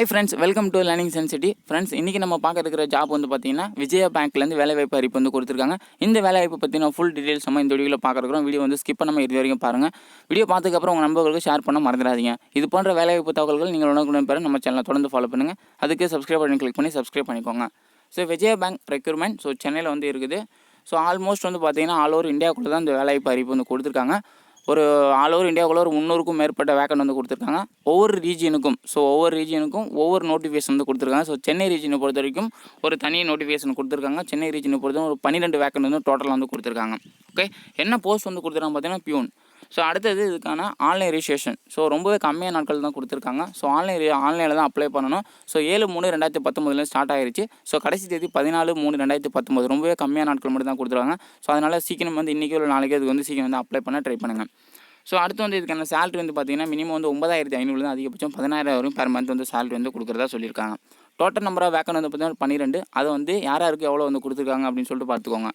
Hi friends welcome to learning சென்சிட்டி friends இன்றைக்கி நம்ம பார்க்க இருக்கிற ஜாப் வந்து பார்த்தீங்கன்னா விஜயா பேங்க்லேருந்து வேலைவாய்ப்பு அறிவிப்பு வந்து கொடுத்துருக்காங்க. இந்த வேலைவாய்ப்பு பற்றின ஃபுல் டீட்டெயில்ஸ் நம்ம இந்த வீடியோவில் பார்க்குறோம் வீடியோ வந்து ஸ்கிப் பண்ணாமல் இது வரைக்கும் பாருங்கள் வீடியோ பார்த்துக்கப்புறம் உங்கள் நண்பர்களுக்கு ஷேர் பண்ண மறந்துடாதீங்க. இது போன்ற வேலைவாய்ப்பு தகவல்கள் நீங்கள் உடனுக்குடன் பெற நம்ம சேனலை தொடர்ந்து ஃபாலோ பண்ணுங்கள் அதுக்கு சப்ஸ்கிரைப் பண்ணி கிளிக் பண்ணி சப்ஸ்கிரைப் பண்ணிக்கோங்க. So Vijaya bank requirement so சென்னையில் வந்து இருக்குது. ஸோ ஆல்மோஸ்ட் வந்து பார்த்தீங்கன்னா ஆல் ஓவர் இந்தியாவுக்குள்ளே தான் இந்த வேலைவாய்ப்பு அறிவிப்பு வந்து கொடுத்துருக்காங்க. ஒரு ஆல் ஓவர் இந்தியாவுக்குள்ள ஒரு முந்நூறுக்கும் மேற்பட்ட வேக்கன் வந்து கொடுத்துருக்காங்க. ஒவ்வொரு ரீஜியனுக்கும் ஸோ ஒவ்வொரு ரீஜியனுக்கும் ஒவ்வொரு நோட்டிஃபிகேஷன் வந்து கொடுத்துருக்காங்க. ஸோ சென்னை ரீஜனை பொறுத்த வரைக்கும் ஒரு தனி நோட்டிஃபிகேஷன் கொடுத்துருக்காங்க. சென்னை ரீஜனை பொறுத்த ஒரு பன்னிரெண்டு வேக்கன் வந்து டோட்டலாக வந்து கொடுத்துருக்காங்க. ஓகே என்ன போஸ்ட் வந்து கொடுத்துருக்காங்க பார்த்தீங்கன்னா பியூன் ஸோ அடுத்தது இதுக்கான ஆன்லைன் ரிஜிஸ்ட்ரேஷன் ஸோ ரொம்பவே கம்மியான நாட்கள் தான் கொடுத்துருக்காங்க. ஸோ ஆன்லைன் ஆன்லைனில் தான் அப்ளை பண்ணணும். ஸோ ஏழு மூணு ரெண்டாயிரத்தி பத்தொம்பதுல ஸ்டார்ட் ஆயிருச்சு. ஸோ கடைசி தேதி பதினாலு மூணு ரெண்டாயிரத்தி பத்தொம்பது ரொம்பவே கம்மியான நாட்கள் மட்டும் தான் கொடுத்துருக்காங்க. ஸோ அதனால் சீக்கிரம் வந்து இன்றைக்கி ஒரு நாளைக்கு அதுக்கு வந்து சீக்கிரம் வந்து அப்ளை பண்ண ட்ரை பண்ணுங்கள் ஸோ அடுத்து வந்து இதுக்கான சேலரி வந்து பார்த்தீங்கன்னா மினிமம் வந்து ஒன்பதாயிரத்தி ஐநூறு தான் அதிகபட்சம். பதினாயிரம் வரையும் பெர் மந்த் வந்து சேலரி வந்து கொடுக்குறதா சொல்லியிருக்காங்க. டோட்டல் நம்பர் ஆஃப் வேக்கன் வந்து பார்த்தீங்கன்னா பன்னிரெண்டு. அதை வந்து யார் யாருக்கு எவ்வளோ வந்து கொடுத்துருக்காங்க அப்படின்னு சொல்லிட்டு பார்த்துக்கோங்க.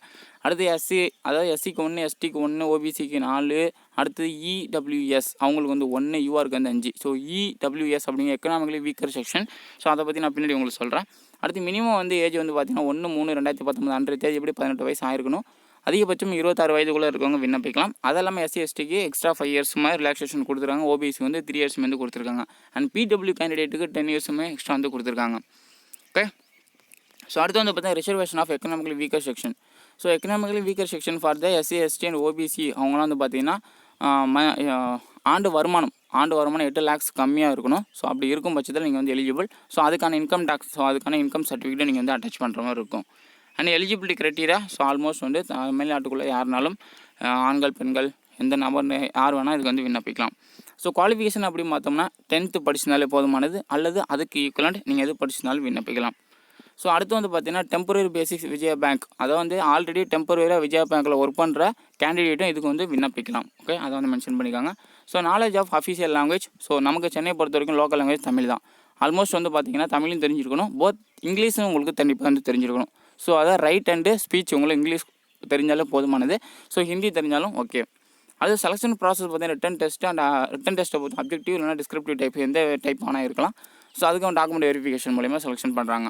அடுத்து எஸ்சி அதாவது எஸ்சிக்கு ஒன்று எஸ்டிக்கு ஒன்று ஓபிசிக்கு நாலு அடுத்து இடபிள்யூஎஸ் அவங்களுக்கு வந்து ஒன்று யூஆருக்கு வந்து அஞ்சு. ஸோ இடபிள்யூஎஸ் அப்படிங்கிற எக்கனாமிக்கலி வீக்கர் செக்ஷன் ஸோ அதை பற்றி நான் பின்னாடி உங்களுக்கு சொல்கிறேன் அடுத்து மினிமம் வந்து ஏஜ் வந்து பார்த்தீங்கன்னா ஒன்று மூணு ரெண்டாயிரத்தி பத்தொம்பது அன்றைய தேதி எப்படி பதினெட்டு வயசு ஆயிருக்கணும்? அதிகபட்சம் இருபத்தாறு வயதுக்குள்ளே இருக்கவங்க விண்ணப்பிக்கலாம். அது இல்லாமல் எஸ்சி எஸ்டிக்கு எக்ஸ்ட்ரா ஃபைவ் இயர்ஸுமே ரிலாக்ஸேஷன் கொடுத்துருக்காங்க. ஓபிசி வந்து த்ரீ இயர்ஸ் வந்து கொடுத்துருக்காங்க. அண்ட் பிடபிள்யூ கேண்டிடேட்டுக்கு டென் இயர்ஸுமே எக்ஸ்ட்ரா வந்து கொடுத்துருக்காங்க. ஓகே ஸோ அடுத்து வந்து பார்த்தீங்கன்னா reservation of economically weaker section so economically weaker section for the SC ST and OBC அவங்களாம் வந்து பார்த்தீங்கன்னா ம ஆண்டு வருமானம் ஆண்டு வருமானம் எட்டு லேக்ஸ் கம்மியாக இருக்கணும். ஸோ அப்படி இருக்கும் பட்சத்தில் நீங்கள் வந்து எலிஜிபிள் ஸோ அதுக்கான இன்கம் டேக்ஸ் ஸோ அதுக்கான இன்கம் சர்டிஃபிகேட்டை நீங்கள் வந்து அட்டாச் பண்ணுற மாதிரி இருக்கும். And eligibility criteria so almost வந்து தமிழ்நாட்டுக்குள்ளே யாருனாலும் ஆண்கள் பெண்கள் எந்த நபர் யார் வேணால் இதுக்கு வந்து விண்ணப்பிக்கலாம். ஸோ குவாலிஃபிகேஷன் அப்படி பார்த்தோம்னா டென்த்து படிச்சிருந்தாலே போதுமானது அல்லது அதுக்கு ஈக்குவலண்ட் நீங்கள் எது படிச்சிருந்தாலும் விண்ணப்பிக்கலாம். ஸோ அடுத்து வந்து பார்த்தீங்கன்னா டெம்பரரி பேசிக்ஸ் விஜயா பேங்க் அதை வந்து ஆல்ரெடி டெம்பரரியாக விஜயா பேங்க்கில் ஒர்க் பண்ணுற கேண்டிடேட்டும் இதுக்கு வந்து விண்ணப்பிக்கலாம். ஓகே அதை வந்து மென்ஷன் பண்ணிக்காங்க. So knowledge of official language so நமக்கு சென்னை பொறுத்த வரைக்கும் லோக்கல் லாங்குவேஜ் தமிழ் தான். ஆல்மோஸ்ட் வந்து பார்த்தீங்கன்னா தமிழும் தெரிஞ்சிருக்கணும். போத் இங்கிலீஷும் உங்களுக்கு கண்டிப்பாக வந்து தெரிஞ்சிருக்கணும். ஸோ அதான் ரைட் அண்டு ஸ்பீச் உங்களுக்கு இங்கிலீஷ் தெரிஞ்சாலும் போதுமானது. ஸோ ஹிந்தி தெரிஞ்சாலும் ஓகே அது செலெக்ஷன் ப்ராசஸ் பார்த்தீங்கன்னா ரிட்டன் டெஸ்ட் அண்ட் ரிட்டன் டெஸ்ட்டை பொறுத்து அப்ஜெக்டிவ் இல்லைனா டிஸ்கிரிப்டிவ் டைப் எந்த டைப் ஆனால் இருக்கலாம். ஸோ அதுக்கு டாக்குமெண்ட் வெரிஃபிகேஷன் மூலிமா செலெக்ஷன் பண்ணுறாங்க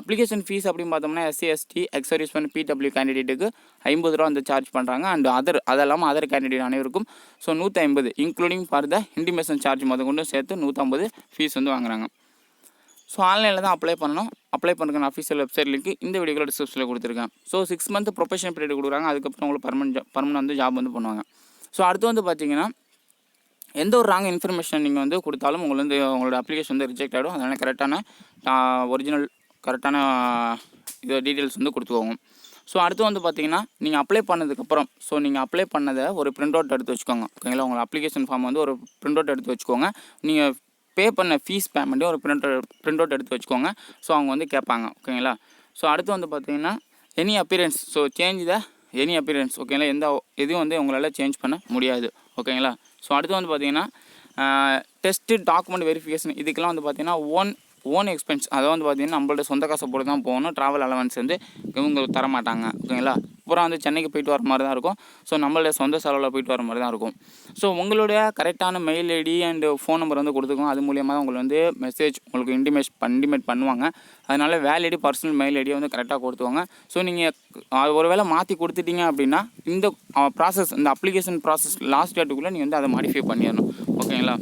அப்ளிகேஷன் ஃபீஸ் அப்படின்னு பார்த்தோம்னா எஸ்சி எஸ்டி எக்ஸர்வீஸ் பண்ண பிடபிள்யூ கேண்டிடேட்டுக்கு ஐம்பது ரூபா வந்து சார்ஜ் பண்ணுறாங்க அண்ட் அதர் அதெல்லாமல் அதர் கேண்டிடேட் அனைவருக்கும். ஸோ நூற்றி ஐம்பது including for the intimation charge மொதல் கொண்டு சேர்த்து நூற்றம்பது ஃபீஸ் வந்து வாங்குறாங்க. ஸோ ஆன்லைனில் தான் அப்ளை பண்ணணும். அப்ளை பண்ணுறதுக்கான அஃபீஷியல் வெப்சைட் லிங்க் இந்த வீடியோவில் டிஸ்கிரிப்ஷனில் கொடுத்துருக்கேன். So six month professional period கொடுக்குறாங்க. அதுக்கப்புறம் உங்களுக்கு பர்மனெண்ட் ஜாப் பர்மனெண்ட் வந்து ஜாப் வந்து பண்ணுவாங்க. ஸோ அடுத்து வந்து பார்த்தீங்கன்னா எந்த ஒரு ராங் இன்ஃபர்மேஷன் நீங்கள் வந்து கொடுத்தாலும் உங்களுக்கு வந்து உங்களோட அப்ளிகேஷன் வந்து ரிஜெக்ட் ஆகிடும் அதனால் கரெக்டான ஒரிஜினல் கரெக்டான இது டீட்டெயில்ஸ் வந்து கொடுத்துக்கோங்க. ஸோ அடுத்து வந்து பார்த்தீங்கன்னா நீங்கள் அப்ளை பண்ணதுக்கப்புறம் ஸோ நீங்கள் அப்ளை பண்ணதை ஒரு பிரிண்ட் அவுட் எடுத்து வச்சுக்கோங்க. ஓகேங்களா உங்கள் அப்ளிகேஷன் ஃபார்ம் வந்து ஒரு பிரிண்ட் அவுட் எடுத்து வச்சுக்கோங்க. நீங்கள் பே பண்ண ஃபீஸ் பேமெண்ட்டையும் ஒரு பிரிண்ட் பிரிண்ட் அவுட் எடுத்து வச்சுக்கோங்க. ஸோ அவங்க வந்து கேட்பாங்க. ஓகேங்களா ஸோ அடுத்து வந்து பார்த்தீங்கன்னா any appearance so change the any appearance ஓகேங்களா எந்த எதுவும் வந்து உங்களால் சேஞ்ச் பண்ண முடியாது ஓகேங்களா ஸோ அடுத்து வந்து பார்த்தீங்கன்னா டெஸ்ட்டு டாக்குமெண்ட் வெரிஃபிகேஷன் இதுக்கெல்லாம் வந்து பார்த்தீங்கன்னா ஓன் ஓன் எக்ஸ்பென்ஸ் அதை வந்து பார்த்தீங்கன்னா நம்மள்ட்ட சொந்த காசை போட்டு தான் போகணும். ட்ராவல் அலவன்ஸ் வந்து இவங்களுக்கு தர மாட்டாங்க ஓகேங்களா அப்புறம் வந்து சென்னைக்கு போயிட்டு வர மாதிரி தான் இருக்கும். ஸோ நம்மளுடைய சொந்த செலவில் போயிட்டு வர மாதிரி தான் இருக்கும். ஸோ உங்களுடைய கரெக்டான mail ID and phone number வந்து கொடுத்துக்கோங்க. அது மூலியமாக தான் உங்களுக்கு வந்து மெசேஜ் உங்களுக்கு இன்டிமேட் இன்டிமேட் பண்ணுவாங்க. அதனால் வேலிடி பர்சனல் மெயில் ஐடியை வந்து கரெக்டாக கொடுத்துக்கோங்க. ஸோ நீங்கள் ஒரு வேளை மாற்றி கொடுத்துட்டீங்க அப்படின்னா இந்த ப்ராசஸ் இந்த அப்ளிகேஷன் ப்ராசஸ் லாஸ்ட் டேட்டுக்குள்ளே நீங்கள் வந்து அதை மாடிஃபை பண்ணிடணும். ஓகேங்களா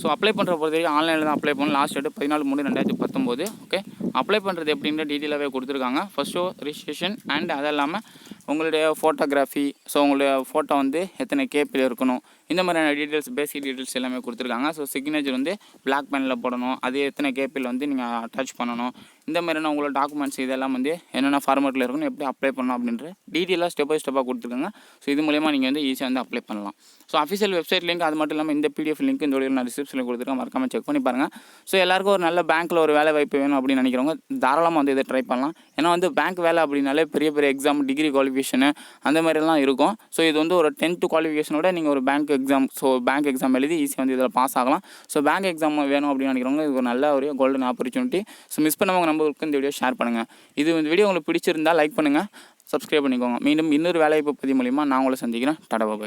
ஸோ அப்ளை பண்ணுற பொறுத்த வரைக்கும் ஆன்லைனில் தான் அப்ளை பண்ணணும். லாஸ்ட் டேட் பதினாலு மூணு ரெண்டாயிரத்தி பத்தொம்போது ஓகே அப்ளை பண்ணுறது எப்படின்ற டீட்டெயிலாகவே கொடுத்துருக்காங்க. ஃபஸ்ட்டு ரிஜிஸ்ட்ரேஷன் அண்ட் அது இல்லாமல் உங்களுடைய ஃபோட்டோகிராஃபி ஸோ உங்களுடைய ஃபோட்டோ வந்து எத்தனை கேப்பில் இருக்கணும். இந்த மாதிரியான டீட்டெயில்ஸ் பேசிக் டீட்டெயில்ஸ் எல்லாமே கொடுத்துருக்காங்க. ஸோ சிக்னேச்சர் வந்து பிளாக் பேனில் போடணும். அது எத்தனை கேப்பில் வந்து நீங்கள் அட்டாச் பண்ணணும். இந்த மாதிரியான உங்களோட டாக்குமெண்ட்ஸ் இதெல்லாம் வந்து என்னென்ன ஃபார்மேட்டில் இருக்கணும் எப்படி அப்ளை பண்ணணும் அப்படின்ற டீட்டெயிலாக ஸ்டெப் பை ஸ்டெப்பாக கொடுத்துருக்காங்க. ஸோ இது மூலியமாக நீங்கள் வந்து ஈஸியாக வந்து அப்ளை பண்ணலாம். ஸோ அஃபிஷியல் வெப்சைட் லிங்க் அது மட்டும் இல்லாமல் இந்த பிடிஎஃப் லிங்க் இந்த வீடியோ நான் டிஸ்கிரிப்ஷனில் கொடுத்துருக்கேன். மறக்காமல் செக் பண்ணி பாருங்கள் ஸோ எல்லாருக்கும் ஒரு நல்ல பேங்க்கில் ஒரு வேலை வாய்ப்பு வேணும் அப்படின்னு நினைக்கிறவங்க தாராளமாக வந்து இதை ட்ரை பண்ணலாம். ஏன்னா வந்து பேங்க் வேலை அப்படின்னாலே பெரிய பெரிய எக்ஸாம் டிகிரி குவாலிஃபிகேஷனு அந்த மாதிரிலாம் இருக்கும். ஸோ இது வந்து ஒரு டென்த்து குவாலிஃபிகேஷனோட நீங்கள் ஒரு bank exam so bank exam எழுதி ஈஸியாக வந்து இதில் பாஸ் ஆகலாம். ஸோ பேங்க் எக்ஸாம் வேணும் அப்படின்னு நினைக்கிறவங்க இது ஒரு நல்ல ஒரு கோல்டன் ஆப்பர்ச்சுனிட்டி ஸோ மிஸ் பண்ணவங்க நம்மளுக்கு இந்த வீடியோ ஷேர் பண்ணுங்கள் இது இந்த வீடியோ உங்களுக்கு பிடிச்சிருந்தால் லைக் பண்ணுங்கள் சப்ஸ்கிரைப் பண்ணிக்கோங்க. மீண்டும் இன்னொரு வேலைவாய்ப்பு பதிவு மூலிமா நான் உங்களை சந்திக்கிறேன். தடவை